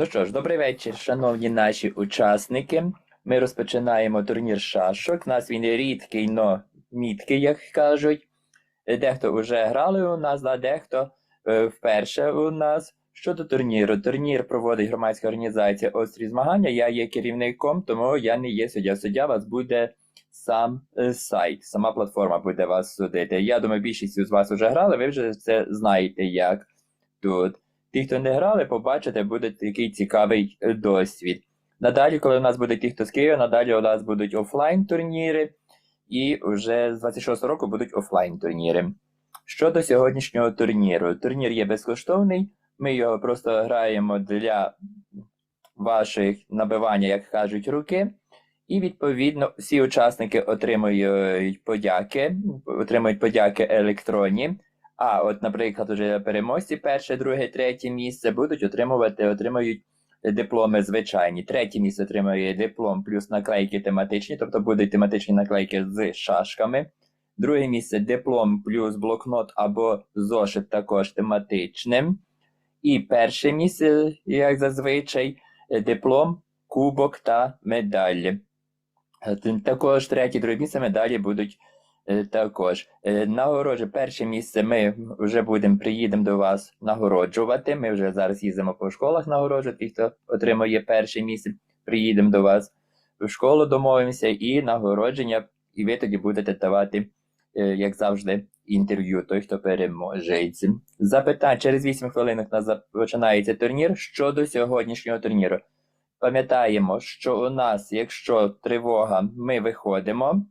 Ну що ж, добрий вечір, шановні наші учасники. Ми розпочинаємо турнір шашок. У нас він рідкий, но міткий, як кажуть. Дехто вже грали у нас, да, дехто е, вперше у нас. Щодо турніру, турнір проводить громадська організація Острі змагання. Я є керівником, тому я не є суддя. Суддя вас буде сам е, сайт, сама платформа буде вас судити. Я думаю, більшість з вас вже грали, ви вже це знаєте, як тут. Ті, хто не грали, побачите, буде такий цікавий е, досвід. Надалі, коли у нас будуть ті, хто з Києва, надалі у нас будуть офлайн турніри, і вже з 26 року будуть офлайн турніри. Щодо сьогоднішнього турніру, турнір є безкоштовний. Ми його просто граємо для ваших набивання, як кажуть, руки. І відповідно всі учасники отримують подяки, отримують подяки електронні. А от, наприклад, уже переможці перше, друге, третє місце будуть отримувати, отримують дипломи звичайні. Третє місце отримує диплом плюс наклейки тематичні, тобто будуть тематичні наклейки з шашками. Друге місце диплом плюс блокнот або зошит також тематичним. І перше місце, як зазвичай, диплом, кубок та медалі. Також третє, друге місце медалі будуть також. Е, Нагороджу перше місце ми вже будемо приїдемо до вас нагороджувати. Ми вже зараз їздимо по школах нагороджувати. Хто отримує перше місце, приїдемо до вас в школу, домовимося, і нагородження, і ви тоді будете давати, е, як завжди, інтерв'ю, той, хто переможе. Запитання через 8 хвилин у нас починається турнір щодо сьогоднішнього турніру. Пам'ятаємо, що у нас, якщо тривога, ми виходимо,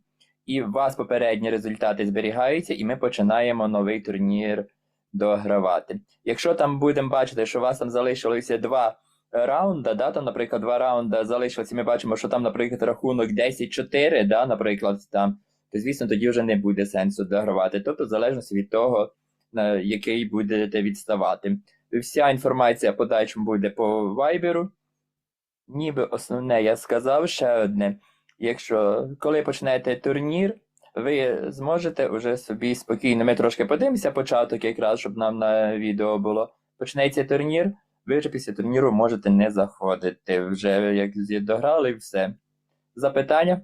і у вас попередні результати зберігаються, і ми починаємо новий турнір догравати. Якщо там будемо бачити, що у вас там залишилося два раунда, да, там, наприклад, два раунда залишилося, ми бачимо, що там, наприклад, рахунок 10-4, да, наприклад, там, то звісно, тоді вже не буде сенсу догравати. Тобто, в залежності від того, який будете відставати. Вся інформація подальшому буде по вайберу. Ніби основне я сказав ще одне. Якщо коли почнете турнір, ви зможете вже собі спокійно. Ми трошки подивимося початок, якраз, щоб нам на відео було. Почнеться турнір, ви вже після турніру можете не заходити. Вже як дограли, все. Запитання?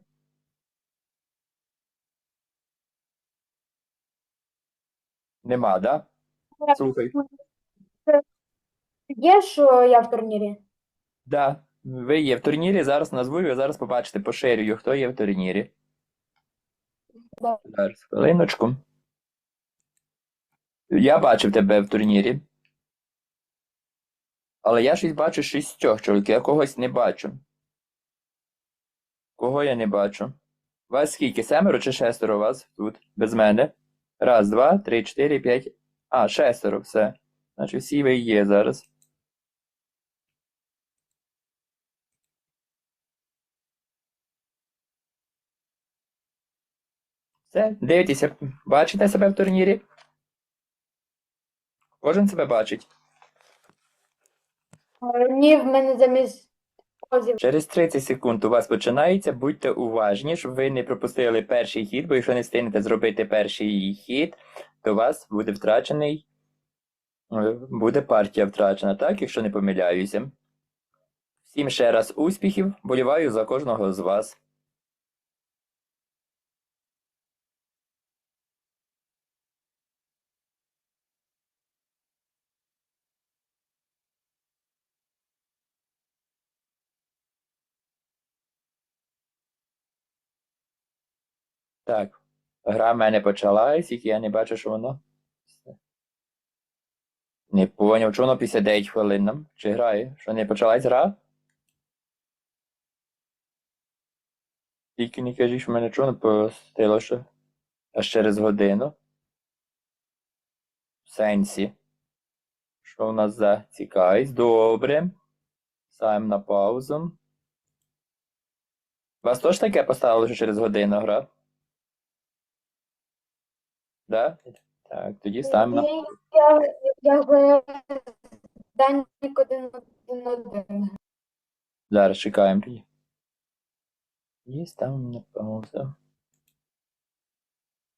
Нема, да? Слухай. Є, що я в турнірі? Да. Ви є в турнірі, зараз назву, ви зараз побачите поширюю, хто є в турнірі. Да. Зараз, хвилиночку. Я бачив тебе в турнірі. Але я щось бачу шістьох чоловіків, я когось не бачу. Кого я не бачу? Вас скільки? Семеро чи шестеро у вас тут? Без мене? Раз, два, три, чотири, п'ять. А, шестеро, все. Значить, всі ви є зараз. Все, дивіться, бачите себе в турнірі? Кожен себе бачить. Е, Ні, в мене замість позів. Через 30 секунд у вас починається, будьте уважні, щоб ви не пропустили перший хід, бо якщо не встигнете зробити перший хід, то у вас буде втрачений. е, Буде партія втрачена, так, якщо не помиляюся. Всім ще раз успіхів, боліваю за кожного з вас. Так, гра в мене почалась, і я не бачу, що воно. Не поняв, чого воно після 9 хвилин нам? Чи грає? Що не почалась гра? Тільки не кажіть, що мене чого не постило, що аж через годину. В сенсі. Що в нас за цікавість? Добре. Ставимо на паузу. Вас теж таке поставили, що через годину гра? Да? Так, тоді ставимо. Я, один один один. Зараз чекаємо тоді. І ставимо на паузу.